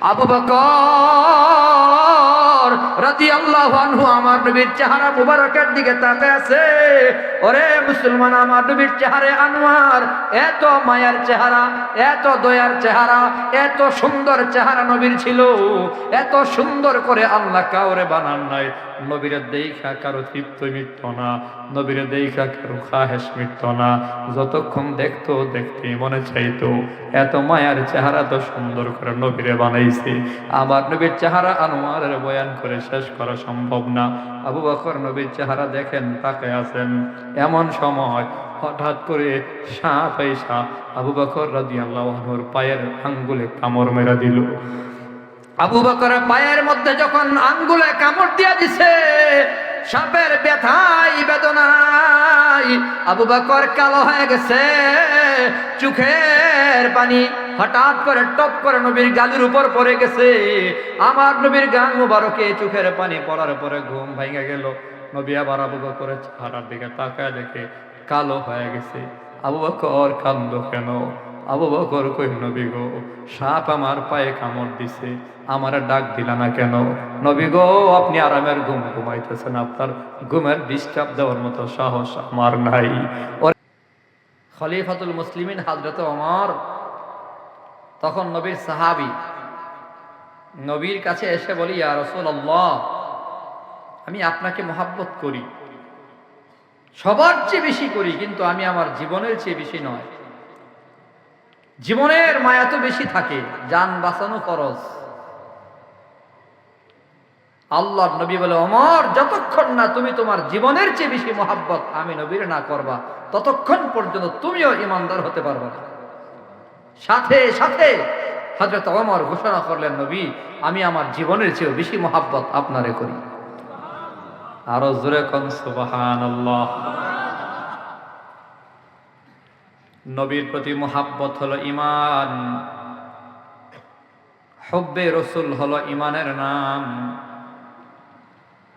আবু বকর। রাদিয়াল্লাহু আনহু আমার নবীর চেহারা মুবারকের দিকে তাকায় আছে। ওরে মুসলমান, আমার নবীর চেহারে আনোয়ার, এত মায়ার চেহারা, এত দয়ার চেহারা, এত সুন্দর চেহারা নবীর ছিল। এত সুন্দর করে আল্লাহ কাউরে বানান নাই। নবীর দেখা কারও তৃপ্ত মিটত না, নবীর দেখা কারও খাহেস মিটত না। যতক্ষণ দেখতো, দেখতে মনে চাইতো। এত মায়ার চেহারা তো সুন্দর করে নবীরে বানাইছে। আমার নবীর চেহারা আনোয়ারের বয়ান করে শেষ করা সম্ভব না। আবু বকর নবীর চেহারা দেখেন তাকে আছেন। এমন সময় হঠাৎ করে সাপ আইসা আবু বকর রাদিয়াল্লাহুর পায়ের আঙ্গুলে কামড় মেরা দিল। আবু বকরের পায়ের মধ্যে যখন আঙ্গুলে কামড় দিয়া দিছে, সাপের ব্যথাই বেদনাই আবু বকর কালো হয়ে গেছে। চোখের পানি হঠাৎ করে টপ করে নবীর গালির উপর পড়ে গেছে। আমার নবীর গান মুবারকে চোখের পানি পড়ার পরে ঘুম ভেঙে গেল। নবী আবার আবু বকরের চেহারার দিকে তাকায় দেখে কালো হয়ে গেছে। আবু বকর কান্দ কেন? আবু বকর কই, নবী গো, সাপ আমার পায়ে কামড় দিছে, আমার ডাক দিলা না কেন? নবী গো, আপনি আরামের ঘুম ঘুমাইতেছেন, আপনার ঘুমের ডিস্টার্ব দেওয়ার মতো সাহস আমার নাই। খলিফাতুল মুসলিমিন হাজরত ওমর তখন নবীর সাহাবি নবীর কাছে এসে বলি, ইয়া রাসূলুল্লাহ, আমি আপনাকে মহাব্বত করি। সবার চেয়ে বেশি করি, কিন্তু আমি আমার জীবনের চেয়ে বেশি নয়। জীবনের মায়া তো বেশি থাকে, যান বাঁচানো খরচ আল্লাহ নবী বলে অমর যতক্ষণ না তুমি তোমার জীবনের চেয়ে বেশি মহাব্বত আমি নবীর না করবা, ততক্ষণ পর্যন্ত তুমিও ইমানদার হতে পারবে না। সাথে সাথে হজরত অমর ঘোষণা করলেন, নবী, আমি আমার জীবনের চেয়েও বেশি মহাব্বত আপনারে করি। আরও জোরে কন নবীর প্রতি মোহাব্বত হলো ইমান হব্বে রসুল হলো ইমানের নাম।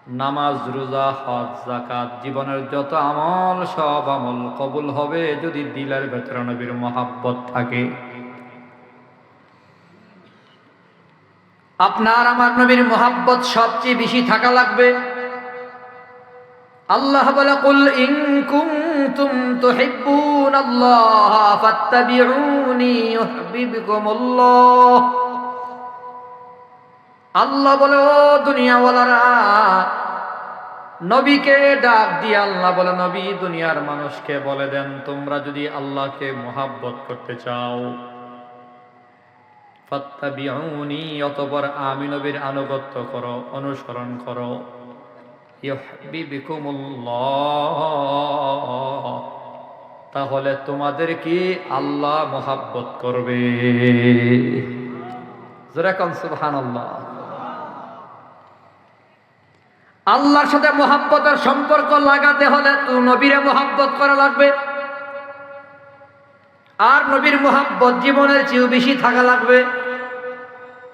নামাজ, রোজা, হজ জাকাত জীবনের যত আমল, সব আমল কবুল হবে যদি দিলের ভেতরে নবীর মহাব্বত থাকে। আপনার, আমার নবীর মোহাব্বত সবচেয়ে বেশি থাকা লাগবে। আল্লাহ বলে আল্লাহ আল্লাহ বলে, ও দুনিয়াওয়ালারা, নবীকে ডাক দিয়ে আল্লাহ বলে, নবী দুনিয়ার মানুষকে বলে দেন, তোমরা যদি আল্লাহকে মোহাব্বত করতে চাও। ফাত্তাবিউনি, অতঃপর আমি নবীর আনুগত্য করো, অনুসরণ করো। তাহলে তোমাদের কি আল্লাহ মোহাব্বত করবে? সুবহানাল্লাহ। আল্লাহর সাথে মোহাব্বতের সম্পর্ক লাগাতে হলে নবীরে মোহাব্বত করা লাগবে। আর নবীর মোহাব্বত জীবনের চেয়েও বেশি থাকা লাগবে।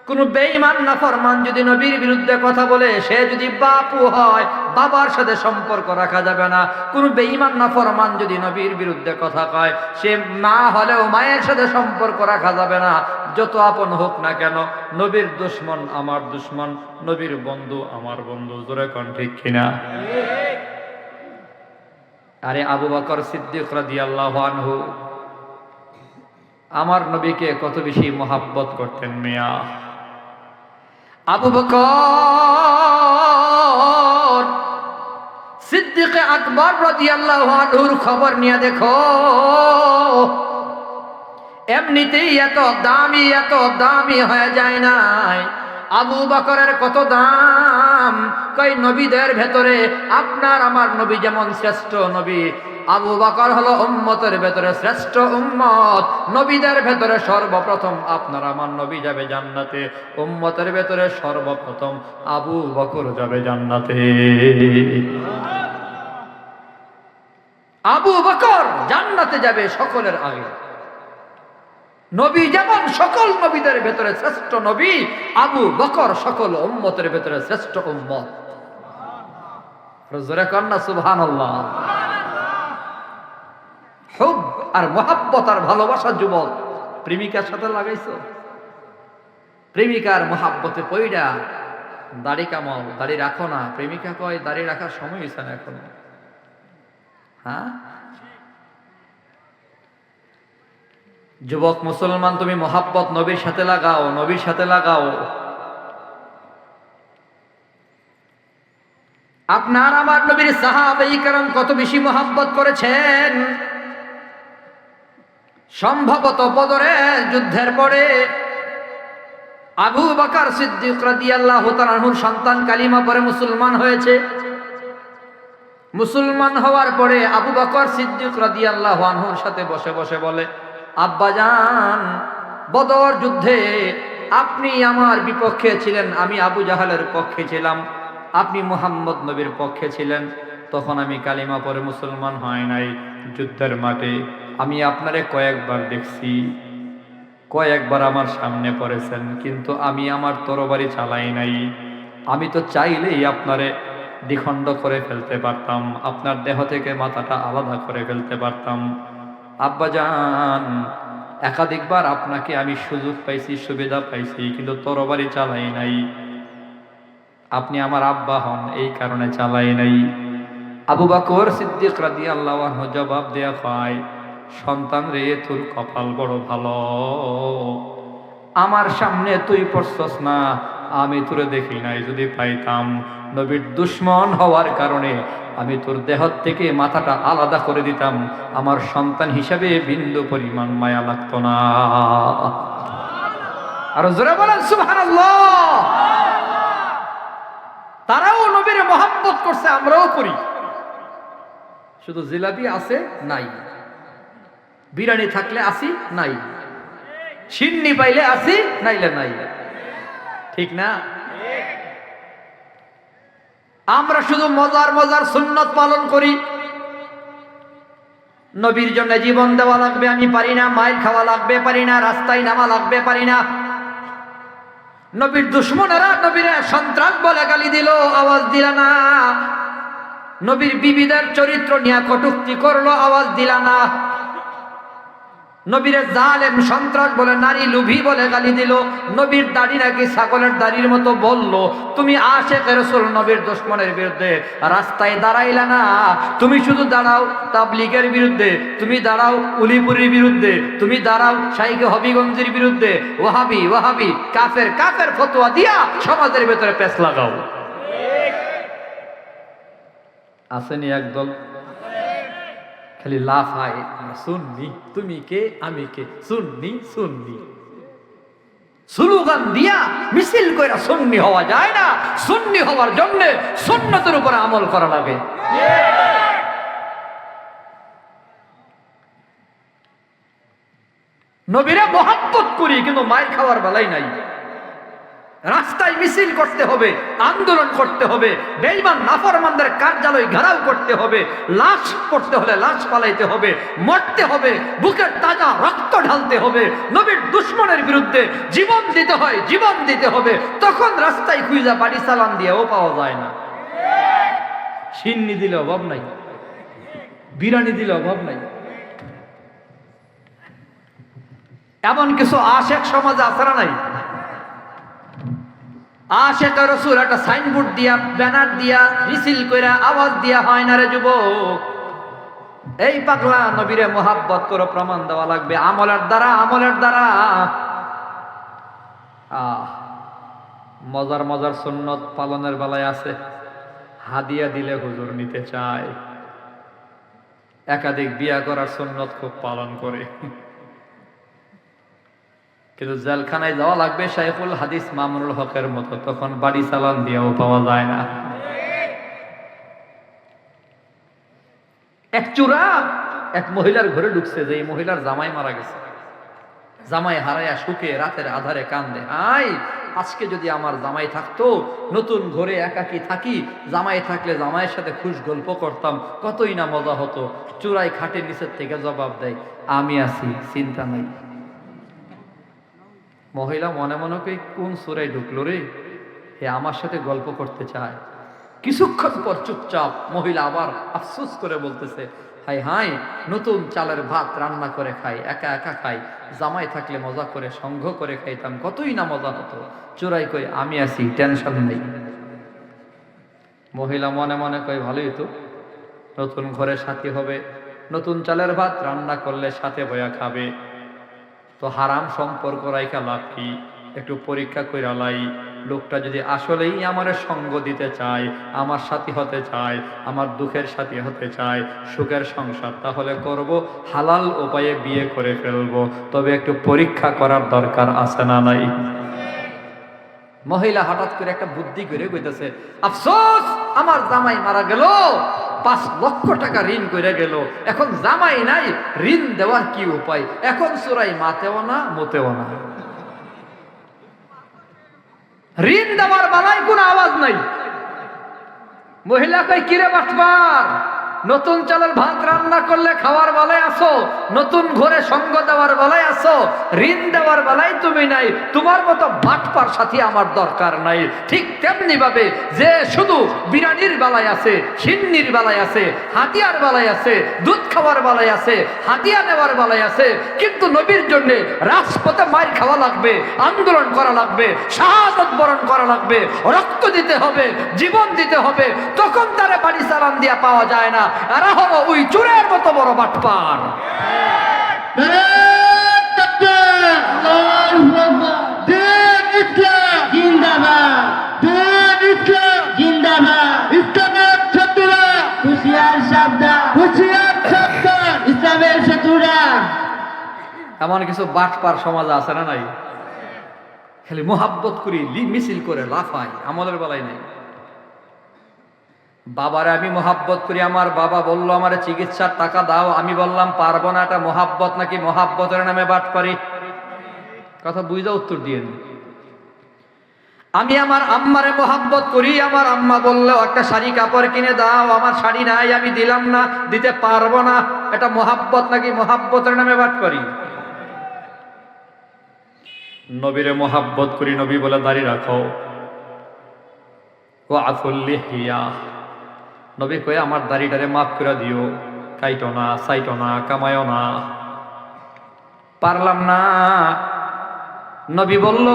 কোন বেঈমান না ফরমান যদি নবীর বিরুদ্ধে কথা বলে সে যদি বাপু হয় বাবার সাথে সম্পর্ক রাখা যাবে না। কোন বেঈমান না ফরমান যদি নবীর বিরুদ্ধে কথা কয় সে মা হলেও মায়ের সাথে সম্পর্ক রাখা যাবে না। যত আপন হোক না কেন নবীর দুশ্মন আমার দুশ্মন নবীর বন্ধু আমার বন্ধু। জোরে কন ঠিক কিনা? আরে আবু বকর সিদ্দিক রাদিয়াল্লাহু আনহু আমার নবীকে কত বেশি মোহাব্বত করতেন মিয়া। আবু বকর, সিদ্দিকে আকবর রাদিয়াল্লাহু আনহুর খবর নিয়ে দেখো, এমনিতেই এত দামি এত দামি হয়ে যায় নাই। আবু বকরের কত দাম? কই নবীদের ভেতরে আপনার আমার নবী যেমন শ্রেষ্ঠ নবী, আবু বকর হলো উম্মতের ভেতরে শ্রেষ্ঠ উম্মত, নবীদের ভেতরে সর্বপ্রথম আপনার আমার নবী যাবে জান্নাতে, উম্মতের ভেতরে সর্বপ্রথম আবু বকর যাবে জান্নাতে। আবু বকর জান্নাতে যাবে সকলের আগে। নবী যেমন সকল নবীদের ভেতরে শ্রেষ্ঠ নবী, আবু বকর সকল উম্মতের ভেতরে শ্রেষ্ঠ উম্মত। জোরে কন্যা সুবহান হুব আর মহাব্বত আর ভালোবাসা যুবক, প্রেমিকার সাথে লাগাইছো? প্রেমিকার মহাব্বতে পইডা, দাড়ি কামাও দাড়ি রাখো না। প্রেমিকা কয়, দাড়ি রাখার সময় হয়েছে না এখন? হ্যাঁ? যুবক, মুসলমান, তুমি মহাব্বত নবীর সাথে লাগাও, নবীর সাথে লাগাও। আপনার আমার নবীর সাহাবাই কারণ কত বেশি মহাব্বত করেছেন? সম্ভবত বদরের যুদ্ধের পরে আবু বাকার সিদ্দিক রাদিয়াল্লাহু তাআলার সন্তান কালিমা পরে মুসলমান হয়েছে। মুসলমান হওয়ার পরে আবু বকর সিদ্দিক রাদিয়াল্লাহু আনহুর সাথে বসে বসে বলে আব্বাজান, বদর যুদ্ধে আপনি আমার বিপক্ষে ছিলেন, আমি আবু জাহালের পক্ষে ছিলাম, আপনি মুহাম্মদ নবীর পক্ষে ছিলেন, তখন আমি কালিমা পরে মুসলমান হয় নাই, যুদ্ধের মাঠে আমি আপনারে কয়েকবার দেখছি, কয়েকবার আমার সামনে পড়েছেন, কিন্তু আমি আমার তরবারি চালাই নাই, আমি তো চাইলেই আপনারে দ্বিখণ্ড করে ফেলতে পারতাম, আপনার দেহ থেকে মাথাটা আলাদা করে ফেলতে পারতাম আব্বাজান, একাধিকবার আপনাকে আমি সুযোগ পাইছি, সুবিধা পাইছি, কিন্তু তরবারি চালাই নাই। আপনি আমার আব্বা হন, এই কারণে চালাই নাই। আবু বাকর সিদ্দিক রাদি আল্লাহ জবাব দেয়া পায় সন্তান রে, তোর কপাল বড় ভালো। আমার সামনে তুই পড়ছস না আমি তোরে দেখি নাই, যদি পাইতাম। নবীর দুশ্মন হওয়ার কারণে আমি তোর দেহ থেকে মাথাটা আলাদা করে দিতাম। আমার সন্তান হিসাবে বিন্দু পরিমাণ মায়া লাগতো না। আর জোরে বলেন, সুবহানাল্লাহ। তারাও নবীর মহাব্বত করছে, আমরাও করি। শুধু জিলাপি আছে, নাই। বিরিয়ানি থাকলে আসি, নাই। সিন্নি পাইলে আসি, নাইলে নাই। ঠিক না? আমরা শুধু মজার মজার সুন্নত পালন করি। নবীর জন্য জীবন দেওয়া লাগবে, আমি পারি না মাইল খাওয়া লাগবে, পারি না, রাস্তায় নামা লাগবে, পারি না। নবীর দুশ্মনেরা নবীর সন্ত্রাস বলে গালি দিল, আওয়াজ দিল না। নবীর বিবিদের চরিত্র নিয়ে কটুক্তি করল, আওয়াজ দিলা না। নবীর জালেম, সন্ত্রাস বলে, নারী লুভি বলে গালি দিল। নবীর দাড়ি নাকি ছাগলের দাড়ির মতো বলল। তুমি আসে রসুল, নবীর দুশ্মনের বিরুদ্ধে। রাস্তায় দাঁড়াইলা না। তুমি শুধু দাঁড়াও তাবলিগের বিরুদ্ধে। তুমি দাঁড়াও উলিপুরির বিরুদ্ধে। তুমি দাঁড়াও শাইকে হবিগঞ্জের বিরুদ্ধে। ওহাবি ওহাবি কাফের কাফের ফতোয়া দিয়া সমাজের ভেতরে পেস লাগাও। আসেনি একদল। খালি লাফ আমরা শুননি তুমি কে, আমি কে? শুননি শুননি স্লোগান দিয়া মিছিল কইরা সুন্নি হওয়া যায় না। সুন্নি হওয়ার জন্য সুন্নতের উপরে আমল করা লাগে। নবীরা মহাব্বত করি, কিন্তু মায়ের খাওয়ার বেলাই নাই। রাস্তায় মিছিল করতে হবে, আন্দোলন করতে হবে, বেইমান, নাফরমানদের কার্যালয় ঘেরাও করতে হবে, লাশ করতে হলে লাশ পালাইতে হবে, মরতে হবে, বুকের তাজা রক্ত ঢালতে হবে, নবীর দুশ্মনের বিরুদ্ধে জীবন দিতে হয়, জীবন দিতে হবে, তখন রাস্তায় খুঁজা বাড়ি চালান দিয়েও পাওয়া যায় না। সিন্নি দিলে অভাব নাই, বিরানি দিলে অভাব নাই। এমন কিছু আশেক সমাজে আসারা নাই? আশেক রসুল একটা সাইনবোর্ড দিয়া, ব্যানার দিয়া, রিসিল কইরা আওয়াজ দিয়া, হয় না রে যুবক? এই পাগলা নবীরে মোহাব্বত করে প্রমাণ দেওয়া লাগবে। আমলের দ্বারা আমলের দ্বারা। আহ, মজার মজার সুন্নত পালনের বেলায় আছে। হাদিয়া দিলে হুজুর নিতে চায়। একাধিক বিয়া করার সুন্নত খুব পালন করে। কিন্তু জেলখানায় যাওয়া লাগবে শাইখুল হাদিস মামুনুল হকের মতো, তখন বাড়ি চালান দিয়েও পাওয়া যায় না। এক চূড়া এক মহিলার ঘরে ঢুকছে যে এই মহিলার জামাই মারা গেছে। জামাই হারাইয়া শুকে রাতের আধারে কান্দে, আই, আজকে যদি আমার জামাই থাকতো, নতুন ঘরে একাকি থাকি? জামাই থাকলে জামাইয়ের সাথে খুশ গল্প করতাম, কতই না মজা হতো। চূড়াই খাটের নিচের থেকে জবাব দেয়, আমি আছি, চিন্তা নাই। মহিলা মনে মনে কই, কোন সুরাই ঢুকলো রে? হে আমার সাথে গল্প করতে চায়। কিছুক্ষণ পর চুপচাপ মহিলা আবার আফসোস করে বলতেছে, হাই হাই, নতুন চালের ভাত রান্না করে খাই, একা একা খাই। জামাই থাকলে মজা করে, সংঘ করে খাইতাম, কতই না মজা হতো। চোরাই কই, আমি আছি, টেনশন নেই। মহিলা মনে মনে কয় ভালোই তো। নতুন ঘরে সাথী হবে, নতুন চালের ভাত রান্না করলে সাথে বয়া খাবে। তো হারাম সম্পর্ক রাইখা লাভ কি? একটু পরীক্ষা কইরা লাই। লোকটা যদি আসলেই আমার সঙ্গ দিতে চায়, আমার সাথী হতে চায়, আমার দুঃখের সাথী হতে চায়, সুখের সংসার, তাহলে করব, হালাল উপায়ে বিয়ে করে ফেলব। তবে একটু পরীক্ষা করার দরকার আছে না নাই? মহিলা হঠাৎ করে একটা বুদ্ধি করে কইতেছে, আফসোস! আমার জামাই মারা গেল, পাঁচ লক্ষ টাকা ঋণ করে গেল। এখন জামাই নাই, ঋণ দেওয়ার কি উপায়? এখন চোরাই মাতেও না, মতেও না। ঋণ দেওয়ার বালাই কোনো আওয়াজ নাই। মহিলা কই কিরে বাটবার? নতুন চালের ভাত রান্না করলে খাওয়ার বেলায় আসো, নতুন ঘরে সঙ্গ দেওয়ার বেলায় আসো, ঋণ দেওয়ার বেলায় তুমি নাই, তোমার মতো বাটপার সাথে আমার দরকার নাই। ঠিক তেমনি ভাবে যে শুধু বিরানির বেলায় আছে, সিন্নির বেলায় আছে, হাতিয়ার বেলায় আছে, দুধ খাওয়ার বেলায় আছে, হাতিয়া নেওয়ার বেলায় আছে, কিন্তু নবীর জন্য রাজপথে মার খাওয়া লাগবে, আন্দোলন করা লাগবে, শাহাদত বরণ করা লাগবে, রক্ত দিতে হবে, জীবন দিতে হবে, তখন তারা বাড়ি সালাম দিয়া পাওয়া যায় না। এরা হলো ওই চুরের মতো বড় বাটপার। এমন কিছু বাটপার সমাজ আছে না নাই? খালি মোহাব্বত করি মিছিল করে, লাফাই আমাদের বেলায় নাই। বাবারে, আমি মোহাব্বত করি। আমার বাবা বলল, আমার চিকিৎসার টাকা দাও। আমি বললাম, পারব না, এটা মোহাব্বত নাকি মোহাব্বতের নামে বাট পারি কথা বুঝা উত্তর দিয়ে আমি আমার আম্মারে মোহাব্বত করি। আমার আম্মা বলল, একটা শাড়ি কাপড় কিনে দাও, আমার শাড়ি নাই, আমি দিলাম না, দিতে পারব না, এটা মোহাব্বত নাকি মোহাব্বতের নামে বাট করি? নবীরে মোহাব্বত করি, নবী বলে, দাড়ি রাখো। ও আফুল্লি হিয়া নবী কয়ে, আমার দাড়িটারে মাফ করে দিও। কাইটো না সাইটো না কামায়ও না। পারলাম না। নবী বলল,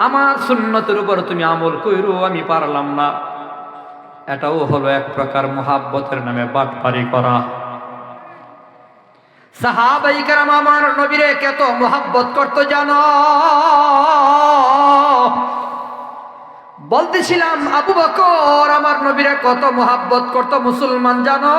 আমার সুন্নতের উপর তুমি আমল কইরো, আমি পারলাম না। এটাও হলো এক প্রকার মোহাব্বতের নামে বাটপারি করা। সাহাবাই কারাম আমার নবীরে কত মোহাব্বত করতো জানো? বলতেছিলাম, আবু বকর, আমার নবীরা কত মোহাব্বত করতো মুসলমান জানো?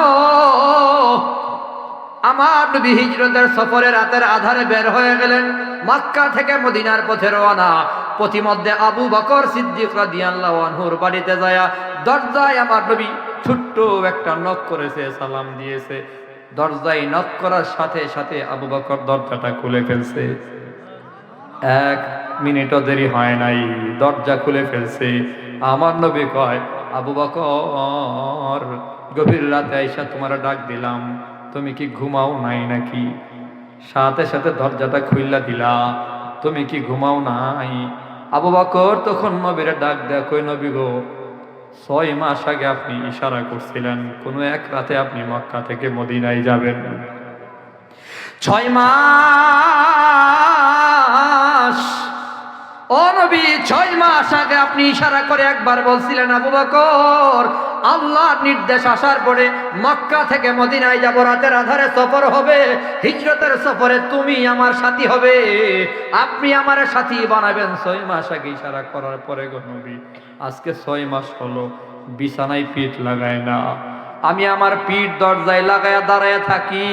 আমার নবী হিজরতের সফরে রাতের আধারে বের হয়ে গেলেন, মক্কা থেকে মদিনার পথে রওনা। পথিমধ্যে আবু বকর সিদ্দিক রাদিয়াল্লাহু আনহুর বাড়িতে যায় দরজায় আমার নবী ছোট্ট একটা নখ করেছে, সালাম দিয়েছে। দরজায় নখ করার সাথে সাথে আবু বকর দরজাটা খুলে ফেলছে। এক মিনিটও দেরি হয় নাই, দরজা খুলে ফেলছে। আমার নবী কয়, আবু বকর, গভীর রাতে আইসা তোমার ডাক দিলাম, তুমি কি ঘুমাও নাই নাকি? সাথে সাথে দরজাটা খুইলা দিলা, তুমি কি ঘুমাও নাই? আবু বকর তখন নবীরে ডাক দেয়া কই নবী গো, ছয় মাস আগে আপনি ইশারা করছিলেন, কোনো এক রাতে আপনি মক্কা থেকে মদিনায় যাবেন। ছয় মাস ও নবী, ছয় মাস আগে আপনি ইশারা করে একবার বলছিলেন, আবু বকর, আল্লাহর নির্দেশ আসার পরে মক্কা থেকে মদিনায় যাব, রাতের আধারে সফর হবে, হিজরতের সফরে তুমি আমার সাথী হবে। আপনি আমার সাথী বানাবেন। ছয় মাস আগে ইশারা করার পরে গো নবী, আজকে ছয় মাস হলো, বিছানায় পিঠ লাগায় না। আমি আমার পিঠ দরজায় লাগায় দাঁড়ায় থাকি,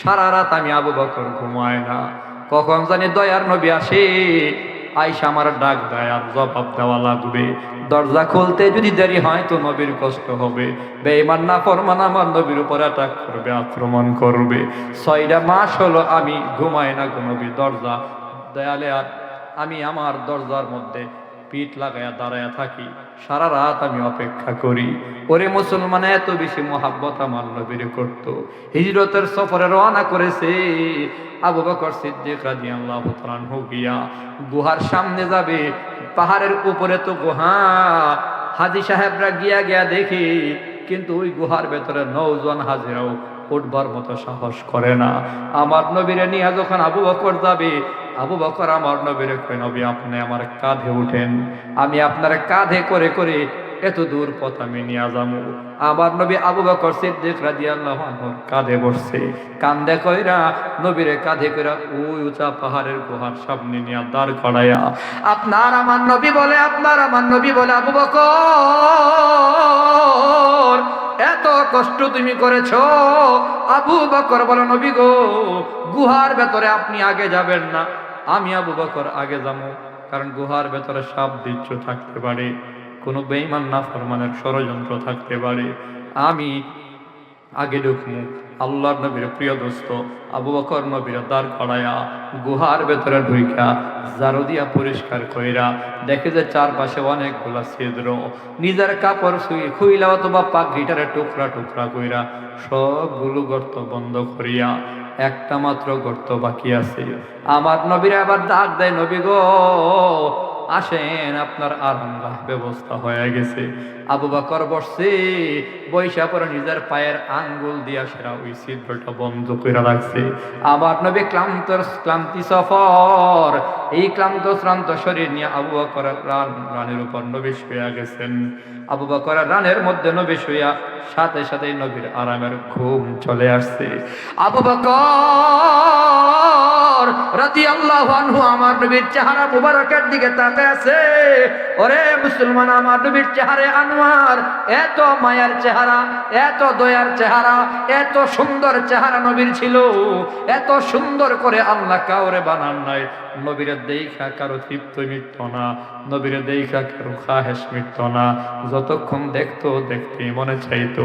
সারা রাত আমি আবু বকর ঘুমায় না। কখন জানি দয়ার নবী আসে। আইসা আমার ডাক দেয়, আর জবাব দেওয়া লাগবে। দরজা খুলতে যদি দেরি হয় তো নবীর কষ্ট হবে। বেঈমান না ফরমান আমার নবীর উপর অ্যাটাক করবে, আক্রমণ করবে। ছয়টা মাস হলো আমি ঘুমাই না নবী, দরজা দেয়ালে আর আমি আমার দরজার মধ্যে পিঠ লাগায়া দাঁড়ায়া থাকি। সারা রাত আমি অপেক্ষা করি। ওরে মুসলমান, এত বেশি মোহাব্বত আমার নবীর করত। হিজরতের সফরে রওনা করেছে আবু বকর সিদ্দিক রাদিয়াল্লাহু তাআলা গিয়া। গুহার সামনে যাবে, পাহাড়ের উপরে তো গুহা। হাজি সাহেবরা গিয়া গিয়া দেখি, কিন্তু ওই গুহার ভেতরে নৌজন হাজিরাও উঠবার মতো সাহস করে না। আমার নবীরে নিয়ে যখন আবু বকর যাবে, আবু বকর আমার নবীরে কই নবী, আপনি আমার কাঁধে উঠেন। আমি আপনার কাঁধে করে করে এত দূর পথ আমি নিয়ে যাব। আমার নবী আবু বকর সিদ্দিক রাদিয়াল্লাহু আনহুর কাঁধে বসছে। কান্দে কইরা নবীরে কাঁধে কইরা ওই উঁচা পাহাড়ের গুহার সামনে নিয়ে দাঁড় করাইয়া, আপনার আমার নবী বলে, আপনার আমার নবী বলে, আবু বকর এত কষ্ট তুমি করেছ। আবু বকর বলো, নবী গো, গুহার ভেতরে আপনি আগে যাবেন না। আমি আবু বকর আগে যাব, কারণ গুহার ভেতরে সাপ দিচ্ছ থাকতে পারে, কোনো বেইমান না ফরমানের ষড়যন্ত্র থাকতে পারে। আমি আগে ঢুকমু আল্লাহর নবীর প্রিয় দোস্ত, আবু বকর নবীর দাঁড় করায়া গুহার ভেতরে ঢুইকা জারু দিয়া পরিষ্কার কইরা, দেখে যে চারপাশে অনেকগুলা ছিদ্র। নিজের কাপড় শুয়ে খুইলা পাক গিটারে টুকরা টুকরা কইরা সবগুলো গর্ত বন্ধ করিয়া, একটা মাত্র গর্ত বাকি আছে। আমার নবীরা আবার ডাক দেয়, নবী গো আসেন, আপনার আরামগাহ ব্যবস্থা হয়ে গেছে। আবু বকর বসছে বৈশা পরে নিজের পায়ের আঙ্গুল দিয়া সেরা ওই ছিদ্রটা বন্ধ করে রাখছে। আমার নবী ক্লান্ত, ক্লান্তি সফর। এই ক্লান্ত, শ্রান্ত শরীর নিয়ে আবু বকর রান, রানের উপর নবী শুয়ে গেছেন। আবু বকর রানের মধ্যে নবী শুয়া সাথে সাথে নবীর আরামের ঘুম চলে আসছে। আবু বকর রাতি আল্লাহ আনহু আমার নবীর চেহারা মুবারকের দিকে তাতে আছে ওরে মুসলমান, আমার নবীর চেহারে আনোয়ার, এত মায়ার চেহারা, এত দয়ার চেহারা, এত সুন্দর চেহারা নবীর ছিল। এত সুন্দর করে আল্লাহ কাউরে বানান নাই। নবীরে দেখা কারও তৃপ্ত মিটত না, নবীরে দেখা কারও খাহেস মিটত না। যতক্ষণ দেখতো, দেখতে মনে চাইতো,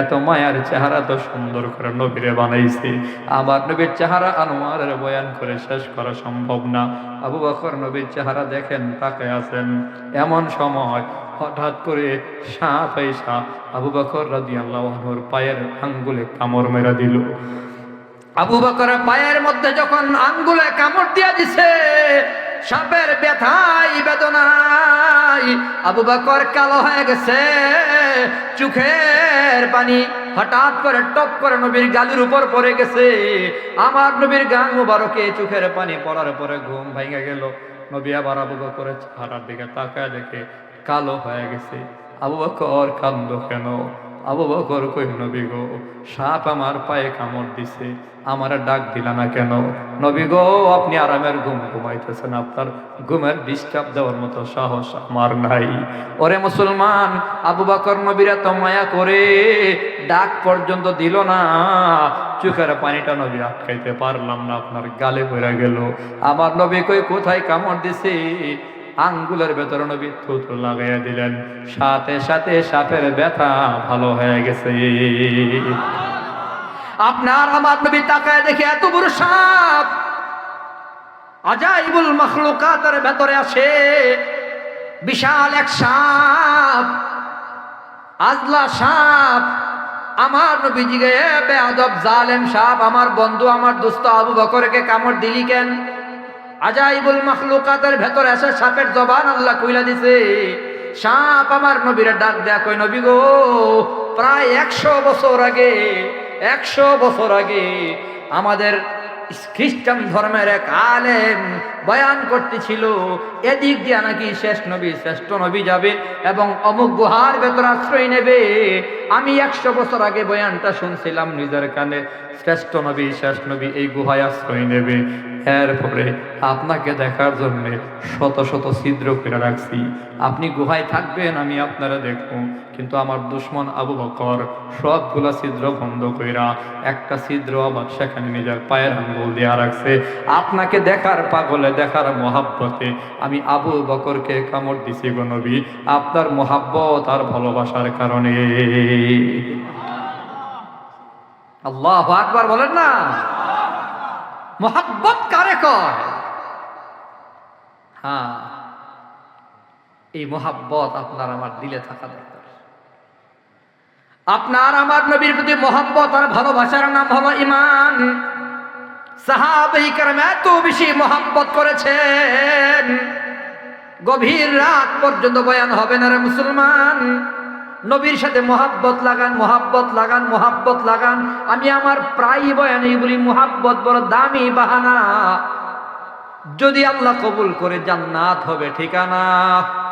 এত মায়ার চেহারা তো সুন্দর করে নবীরে বানাইছে। আমার নবীর চেহারা আনোয়ারের বয়ান করে শেষ করা সম্ভব না। আবু বকর নবীর চেহারা দেখেন, তাকে আছেন। এমন সময় হঠাৎ করে সাপ আইসা আবু বকর রাদিয়াল্লাহুর পায়ের আঙ্গুলে কামড় মেরা দিল। আবু বকর পায়ের মধ্যে যখন আঙ্গুলে কামড় দিয়া দিছে, সাপের ব্যথাই বেদনাই আবু বকর কালো হয়ে গেছে। চোখের পানি হঠাৎ করে টপ করে নবীর গালির উপর পড়ে গেছে। আমার নবীর গান মুবারকে চোখের পানি পড়ার পরে ঘুম ভেঙে গেল। নবী আবার আবু বকরের চেহারার দিকে তাকায় দেখে কালো হয়ে গেছে। আবু বকর কান্দ কেন? আবু বকর কই নবী গো, সাপ আমার পায়ে কামড় দিছে, আমার ডাক দিলা না কেন? নবী গো, আপনি আরামের ঘুম ঘুমাইতেছেন, আপনার ঘুমের ডিস্টার্ব দেওয়ার মতো সাহস আমার নাই। ওরে মুসলমান আবু বকর নবীরা তো মায়া করে ডাক পর্যন্ত দিল না, চোখের পানিটা নবী আটকাইতে পারলাম না, আপনার গালে পড়ে গেল। আমার নবী কই, কোথায় কামড় দিছে? আঙ্গুলের ভেতরে নবী থুতু লাগাইয়া দিলেন। সাথে সাথে সাপের ব্যথা ভালো হয়ে গেছে। আপনার আমার নবী তাকায় দেখে এত বড় সাপ আজাইবুল মখলুকাতের ভেতরে আসে। বিশাল এক সাপ, আজলা সাপ। আমার নবীজিকে এ বেয়াদব জালেম সাপ, আমার বন্ধু, আমার দোস্ত আবু বকরকে কামড় দিলি কেন? আজাইবুল মখলুকাতের ভেতরে এসে সাপের জবান আল্লাহ কইলা দিছে। সাপ আমার নবীর ডাক দেয়া কই নবী গো, প্রায় একশো বছর আগে, একশো বছর আগে আমাদের খ্রিস্টান ধর্মের এক আলেম বয়ান করতেছিল, এদিক দিয়ে নাকি শেষ নবী, শ্রেষ্ঠ নবী যাবে এবং অমুক গুহার ভেতর আশ্রয় নেবে। আমি একশো বছর আগে বয়ানটা শুনছিলাম নিজের কানে, শ্রেষ্ঠ নবী শেষ নবী, এই গুহায় আশ্রয় নেবে। এরপরে আপনাকে দেখার জন্য শত শত ছিদ্র করে রাখছি। আপনি গুহায় থাকবেন, আমি আপনারা দেখব। কিন্তু আমার দুশ্মন আবু বকর সবগুলা ছিদ্র বন্ধ কইরা একটা ছিদ্র আবার সেখানে নিজের পায়ের আঙ্গুল দিয়া রাখছে। আপনাকে দেখার পাগলে, দেখার মহাব্বতে আমি আবু বকরকে কামড় দিছি গো নবী। আপনার মহাব্বত আর ভালোবাসার কারণে। আল্লাহ আকবার বলেন না। মোহাব্বত কারে কয়? হ্যাঁ এই মোহাব্বত আপনার আমার দিলে থাকা দরকার। আপনার আমার নবীর প্রতি মোহাব্বত আর ভালোবাসার নাম হলো ইমান সাহাবাই এত বেশি মোহাব্বত করেছেন। গভীর রাত পর্যন্ত বয়ান হবে না রে মুসলমান। নবীর সাথে মোহাব্বত লাগান মোহাব্বত লাগান মোহাব্বত লাগান। আমি আমার প্রায় বয়ানে বলি, মোহাব্বত বড় দামি বাহানা। যদি আল্লাহ কবুল করে জান্নাত হবে ঠিকানা।